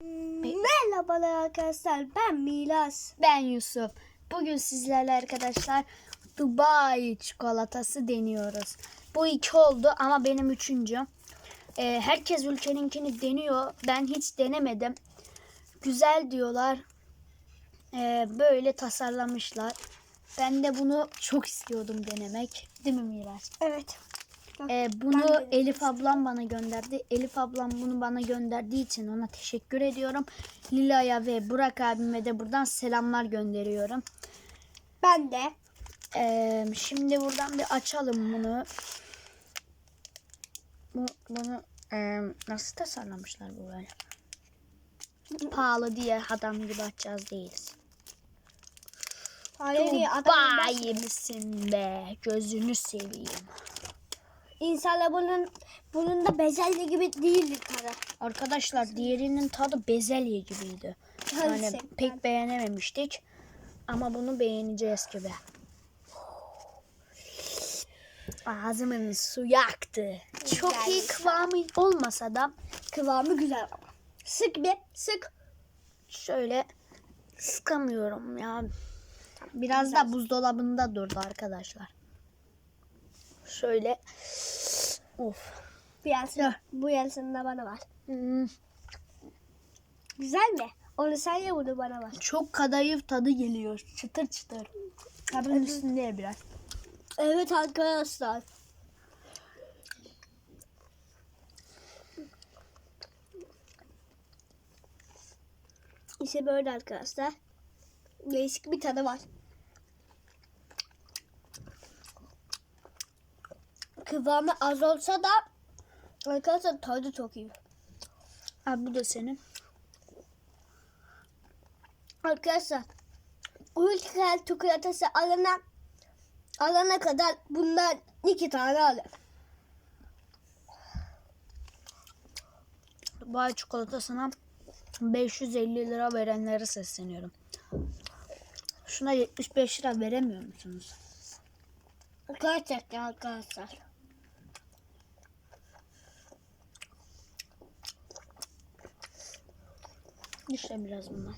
Merhabalar arkadaşlar ben Milas. Ben Yusuf. Bugün sizlerle arkadaşlar Dubai çikolatası deniyoruz. Bu iki oldu ama benim üçüncü. Ee, herkes ülkeninkini deniyor. Ben hiç denemedim. Güzel diyorlar. Ee, böyle tasarlamışlar. Ben de bunu çok istiyordum denemek. Değil mi Miraç? Evet. Ee, bunu Elif ablam bana gönderdi. Elif ablam bunu bana gönderdiği için ona teşekkür ediyorum. Lila'ya ve Burak abime de buradan selamlar gönderiyorum. Ben de. Ee, şimdi buradan bir açalım bunu. Bu, bunu e, nasıl tasarlamışlar bu böyle? Pahalı diye adam gibi açacağız değiliz. Hayır Dubai misin be? Gözünü seveyim. İnsanlar bunun bunun da bezelye gibi değildi tadı. Arkadaşlar diğerinin tadı bezelye gibiydi. Yani Hangisi? pek beğenememiştik. Ama bunu beğeneceğiz gibi. Ağzımın suyu aktı. Çok iyi Güzel. kıvamı olmasa da Kıvamı güzel ama. Sık bir sık. şöyle sıkamıyorum ya. Biraz da buzdolabında durdu arkadaşlar. Şöyle. Of. Bu yansın, bu yansında bana var. Hmm, Güzel mi? Onu sen ye bunu bana var. Çok kadayıf tadı geliyor. Çıtır çıtır. Kabın üstünde biraz. Evet arkadaşlar. İşte böyle arkadaşlar. Değişik bir tadı var. Kıvamı az olsa da arkadaşlar tadı çok iyi. Abi bu da senin. Arkadaşlar Ultra çikolatası alana alana kadar bundan iki tane alın. Dubai çikolatasına 550 lira verenlere sesleniyorum. Şuna 75 lira veremiyor musunuz? Gerçekten arkadaşlar. İşte biraz bundan.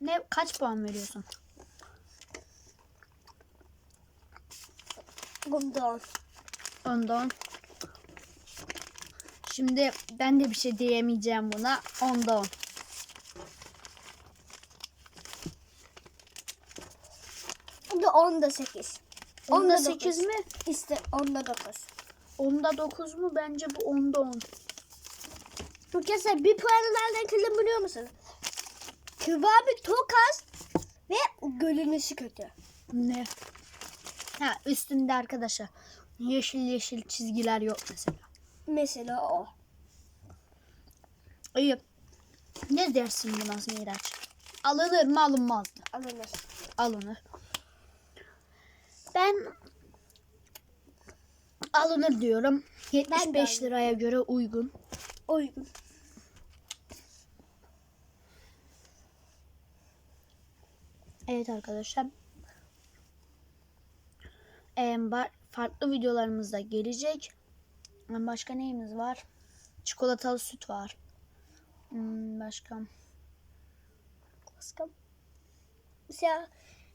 Ne kaç puan veriyorsun? Bundan. Ondan. Şimdi ben de bir şey diyemeyeceğim buna. Onda on. Bu da onda sekiz. Onda 8 mi? İşte onda dokuz. Onda 9 mu? Bence bu onda 10. Arkadaşlar bir puanı nereden kırdım biliyor musun? Kıvamı çok az ve görünüşü kötü. Ne? Ha üstünde arkadaşlar yeşil yeşil çizgiler yok mesela. Mesela o. İyi. Ne dersin buna Miraç? Alınır mı alınmaz mı? Alınır. Alınır. Ben alınır diyorum. 75 alırım. liraya göre uygun. Uygun. Evet arkadaşlar. Ee, farklı videolarımız da gelecek. Başka neyimiz var? Çikolatalı süt var. Hmm, başka. Başka? Mesela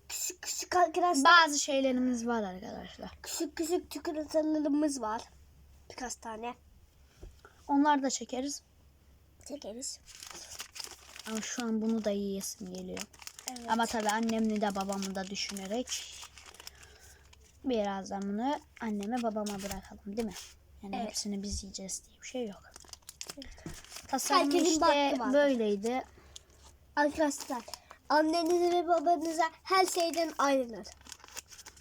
küçük arkadaşlar. Bazı şeylerimiz var arkadaşlar. küçük küçük çikolatalarımız var. Birkaç tane. Onları da çekeriz. Çekeriz. Ama şu an bunu da yiyesim geliyor. Evet. Ama tabii annemle de babamı da düşünerek birazdan bunu anneme babama bırakalım değil mi? Yani Evet. hepsini biz yiyeceğiz diye bir şey yok. Tasarım Herkesin işte böyleydi. Arkadaşlar annenize ve babanıza her şeyden ayrılır.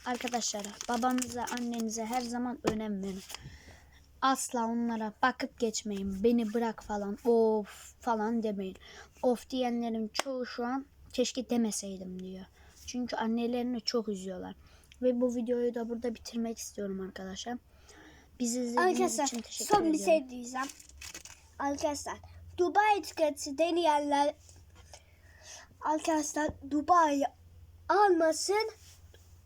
Arkadaşlar babanıza annenize her zaman önem verin. Asla onlara bakıp geçmeyin. Beni bırak falan of falan demeyin. Of diyenlerin çoğu şu an keşke demeseydim diyor. Çünkü annelerini çok üzüyorlar. Ve bu videoyu da burada bitirmek istiyorum arkadaşlar. Bizi izlediğiniz Arkadaşlar için teşekkür son ediyorum. bir şey diyeceğim. Arkadaşlar Dubai çikolatası deneyenler arkadaşlar Dubai almasın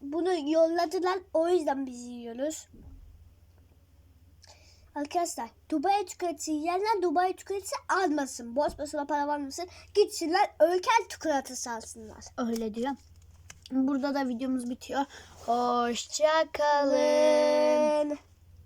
bunu yolladılar. O yüzden biz yiyoruz. Arkadaşlar Dubai çikolatası yiyenler Dubai çikolatası almasın. Boş boşuna para vermesin. Gitsinler ülkel çikolatası alsınlar. Öyle diyor. Burada da videomuz bitiyor. Hoşça kalın. Kalın.